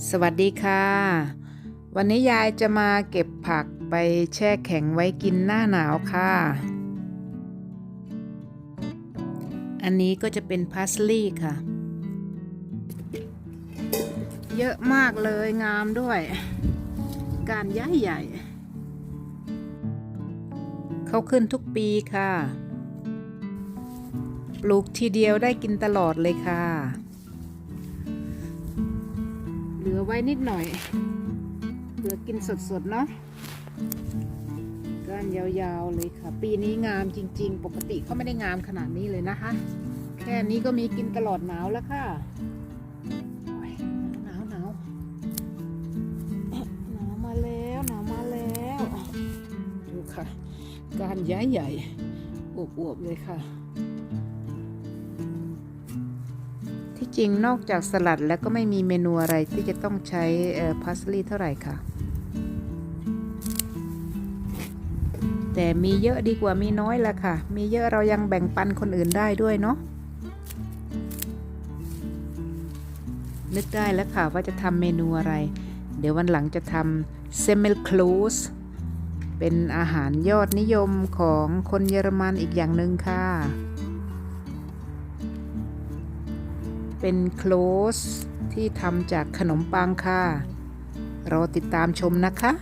สวัสดีค่ะ วันนี้ยายจะมาเก็บผักไปแช่แข็งไว้กินหน้าหนาวค่ะ อันนี้ก็จะเป็นพาสลีย์ค่ะ เยอะมากเลยงามด้วย การย้ายใหญ่ เขาขึ้นทุกปีค่ะ ปลูกทีเดียวได้กินตลอดเลยค่ะ เหลือไว้นิดหน่อย เหลือกินสดๆเนาะก้านยาวๆเลยค่ะ ปีนี้งามจริง ๆ ปกติเขาไม่ได้งามขนาดนี้เลยนะคะ แค่นี้ก็มีกินตลอดหนาวแล้วค่ะหนาวหนาวหนาวมาแล้วหนาวมาแล้ว ดูค่ะ การย้ายใหญ่อวบๆเลยค่ะ จริงนอกจากสลัดแล้วก็ไม่มีเมนูอะไรที่จะต้องใช้พาสลีย์เท่าไหร่ค่ะ แต่มีเยอะดีกว่ามีน้อยละค่ะ มีเยอะเรายังแบ่งปันคนอื่นได้ด้วยเนาะนึกได้แล้วค่ะว่าจะทำเมนูอะไร เดี๋ยววันหลังจะทำเซมิลคลูสเป็นอาหารยอดนิยมของคนเยอรมันอีกอย่างหนึ่งค่ะ เป็นโคลสที่ทำจากขนมปังค่ะ รอติดตามชมนะคะ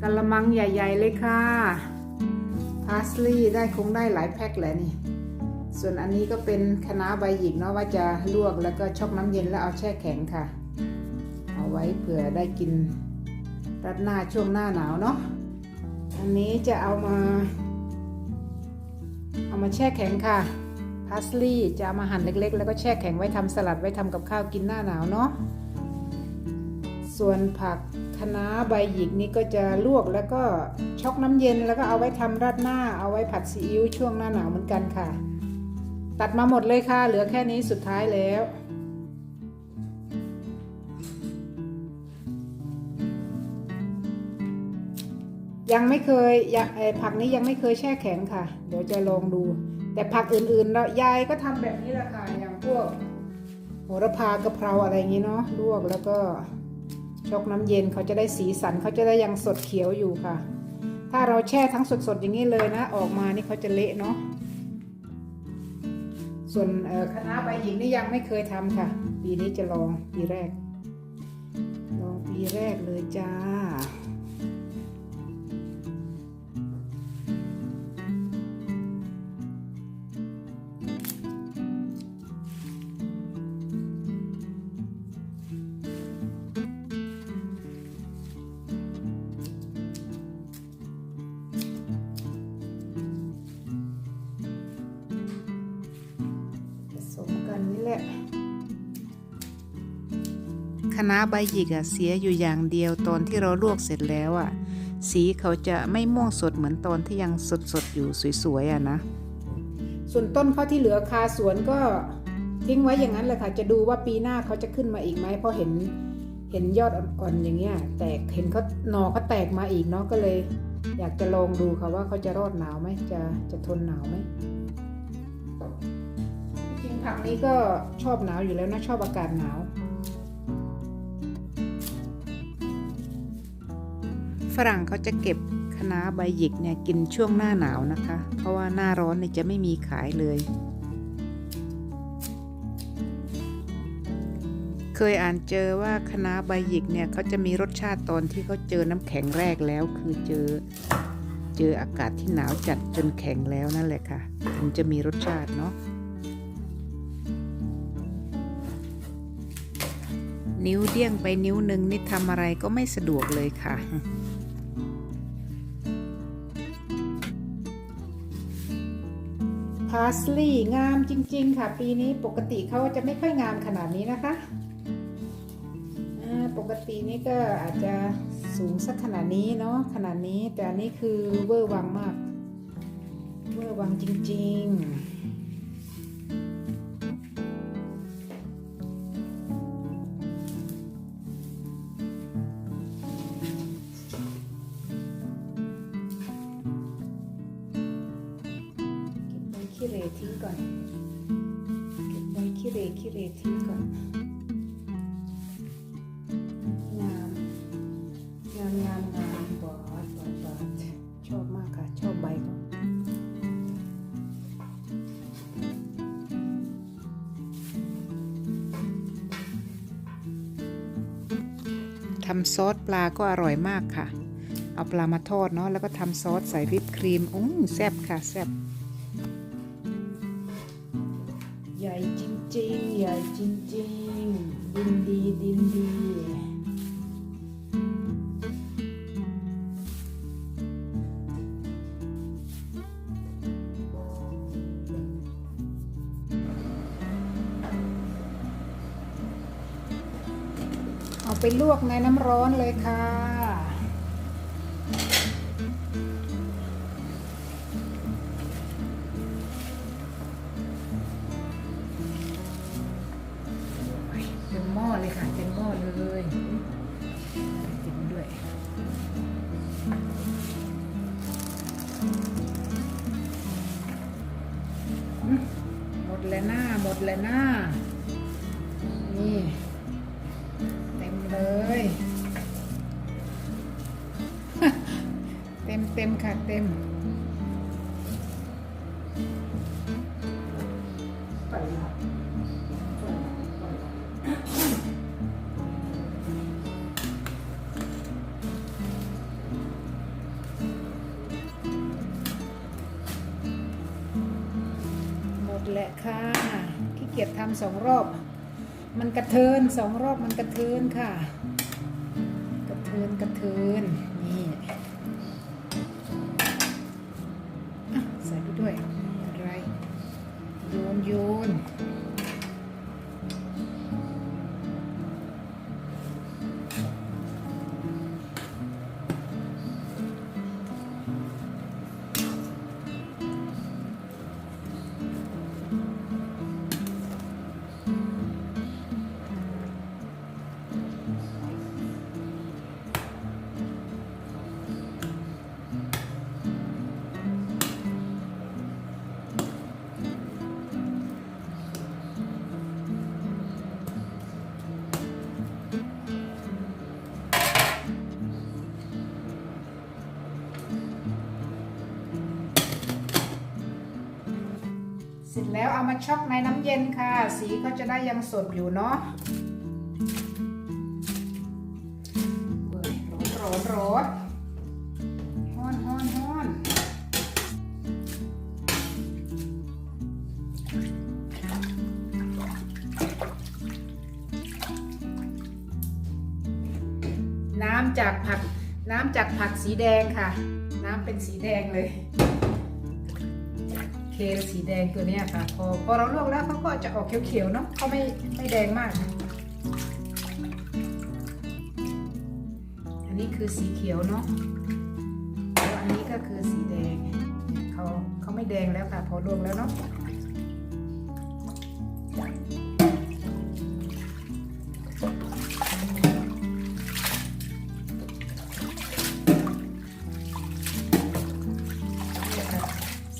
กะละมังใหญ่ ๆ เลยค่ะ พาสลีย์ได้คงได้หลายแพ็คแหละนี่ ส่วนอันนี้ก็เป็นคะน้าใบหยิกเนาะว่าจะลวกแล้วก็ช็อกน้ำเย็นแล้วเอาแช่แข็งค่ะ เอาไว้เผื่อได้กินรัดหน้าช่วงหน้าหนาวเนาะ อันนี้จะเอามา เอามาแช่แข็งค่ะพาสลีย์จะเอามาหั่นเล็กๆ แล้วก็แช่แข็งไว้ทำสลัดไว้ทำกับข้าวกินหน้าหนาวเนาะส่วนผักคะน้าใบหยิกนี่ก็จะลวกแล้วก็ช็อกน้ำเย็นแล้วก็เอาไว้ทำราดหน้า เอาไว้ผัดซีอิ๊วช่วงหน้าหนาวเหมือนกันค่ะ ตัดมาหมดเลยค่ะ เหลือแค่นี้สุดท้ายแล้ว ยังไม่เคยยผักนี้ยังไม่เคยแช่แข็งค่ะ เดี๋ยวจะลองดู แต่ผักอื่นๆเรายายก็ทำแบบนี้แหละค่ะอย่างพวกโหระพากะเพราอะไรอย่างนี้เนาะลวกแล้วก็ชกน้ำเย็นเขาจะได้สีสันเขาจะได้ยังสดเขียวอยู่ค่ะ ถ้าเราแช่ทั้งสดๆอย่างนี้เลยนะ ออกมานี่เขาจะเละเนาะส่วนคณะใบหญิงนี่ยังไม่เคยทำค่ะ ปีนี้จะลองปีแรก ลองปีแรกเลยจ้า แหละคะน้าใบหยิกอะเสียอยู่อย่างเดียวตอนที่เราลวกเสร็จแล้วอะสีเขาจะไม่ม่วงสดเหมือนตอนที่ยังสดๆอยู่สวยๆอะนะ ส่วนต้นเขาที่เหลือคาสวนก็ทิ้งไว้อย่างนั้นแหละค่ะ จะดูว่าปีหน้าเขาจะขึ้นมาอีกไหมเพราะเห็นเห็นยอดอ่อนๆอย่างเงี้ย แตกเห็นเขาหนอเขาแตกมาอีกเนาะก็เลย อยากจะลองดูค่ะว่าเขาจะรอดหนาวไหมจะจะทนหนาวไหมจริง ผักนี้ก็ชอบหนาวอยู่แล้วนะชอบอากาศหนาวฝรั่งเขาจะเก็บคะน้าใบหยิกเนี่ยกินช่วงหน้าหนาวนะคะ เพราะว่าหน้าร้อนเนี่ยจะไม่มีขายเลย เคยอ่านเจอว่าคะน้าใบหยิกเนี่ยเขาจะมีรสชาติตอนที่เขาเจอน้ำแข็งแรกแล้ว คือเจอเจออากาศที่หนาวจัดจนแข็งแล้วนั่นแหละค่ะถึงจะมีรสชาติเนาะ นิ้วเดี้ยงไปนิ้วหนึ่งนี่ทำอะไรก็ไม่สะดวกเลยค่ะ พาสลีย์งามจริง ๆ ค่ะ ปีนี้ปกติเขาจะไม่ค่อยงามขนาดนี้นะคะปกตินี่ก็อาจจะสูงสักขนาดนี้เนาะขนาดนี้แต่อันนี้คือเวอร์วังมาก เวอร์วังจริง ๆ บอดบอดบอดชอบมากค่ะ ชอบใบเขาทำซอสปลาก็อร่อยมากค่ะ เอาปลามาทอดเนาะ แล้วก็ทำซอสใส่วิปครีมอุ้งแซ่บค่ะ แซ่บ ใหญ่จริงๆ ใหญ่จริงๆ ดินดีดินดี ไปลวกในน้ำร้อนเลยค่ะ เต็มค่ะเต็มหมดแหละค่ะขี้เกียจทำสองรอบ มันกระเทินสองรอบมันกระเทินค่ะ กระเทินกระเทิน แล้วเอามาช็อกในน้ำเย็นค่ะ สีก็จะได้ยังสดอยู่เนาะร้อนร้อนร้อนร้อนร้อนร้อนน้ำจากผัก น้ำจากผักสีแดงค่ะ น้ำเป็นสีแดงเลย เคสีแดงตัวเนี้ยค่ะ พอพอเราลวกแล้วเขาก็จะออกเขียวๆเนาะเขาไม่ไม่แดงมาก อันนี้คือสีเขียวเนาะแล้วอันนี้ก็คือสีแดงเขาเขาไม่แดงแล้วค่ะ พอลวกแล้วเนาะ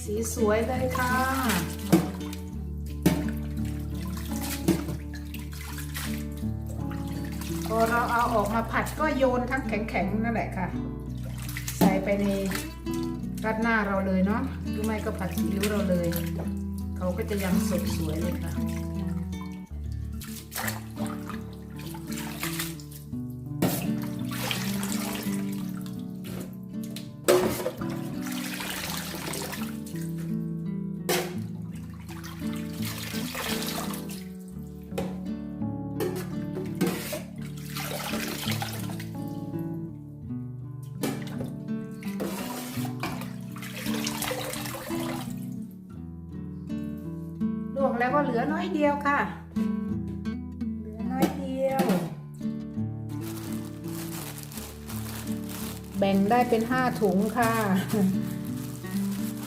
สีสวยเลยค่ะพอเราเอาออกมาผัดก็โยนทั้งแข็งๆนั่นแหละค่ะ ใส่ไปในรัดหน้าเราเลยเนาะหรือไม่ก็ผัดซีอิ๊วเราเลย เขาก็จะยังสดสวยเลยค่ะ วกแล้วก็เหลือน้อยเดียวค่ะ เหลือน้อยเดียว แบ่งได้เป็นห้าถุงค่ะ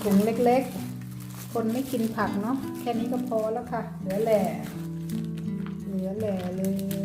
ถุงเล็กๆ คนไม่กินผักเนาะ แค่นี้ก็พอแล้วค่ะ เหลือแหล่ เหลือแหล่เลย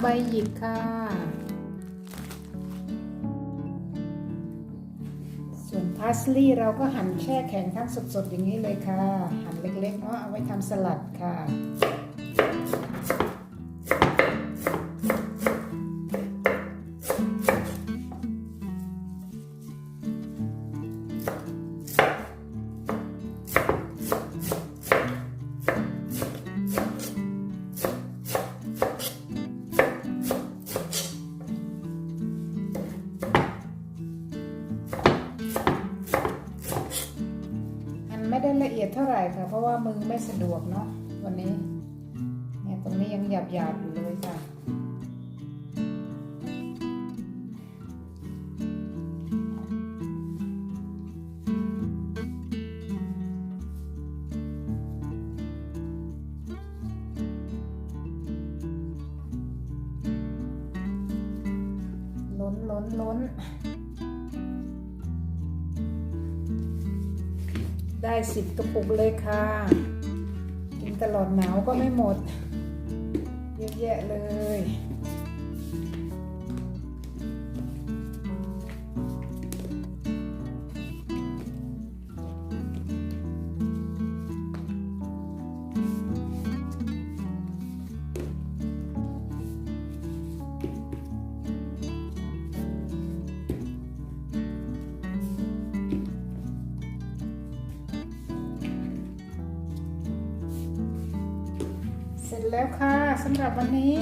ใบหยิกค่ะ ส่วนพาสลีย์เราก็หั่นแช่แข็งทั้งสดๆอย่างนี้เลยค่ะ หั่นเล็กๆเนาะเอาไว้ทำสลัดค่ะ เท่าไหร่ค่ะ เพราะว่ามือไม่สะดวกเนาะวันนี้ เนี่ยตรงนี้ยังหยาบหยาบๆอยู่เลยค่ะ ล้นล้นล้น ได้สิบกระปุกเลยค่ะ กินตลอดหนาวก็ไม่หมด เยอะแยะเลย เสร็จแล้วค่ะสำหรับวันนี้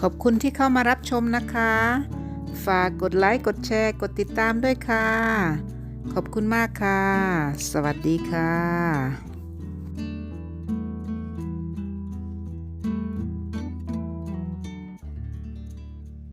ขอบคุณที่เข้ามารับชมนะคะ ฝากกดไลค์ กดแชร์ กดติดตามด้วยค่ะ ขอบคุณมากค่ะ สวัสดีค่ะ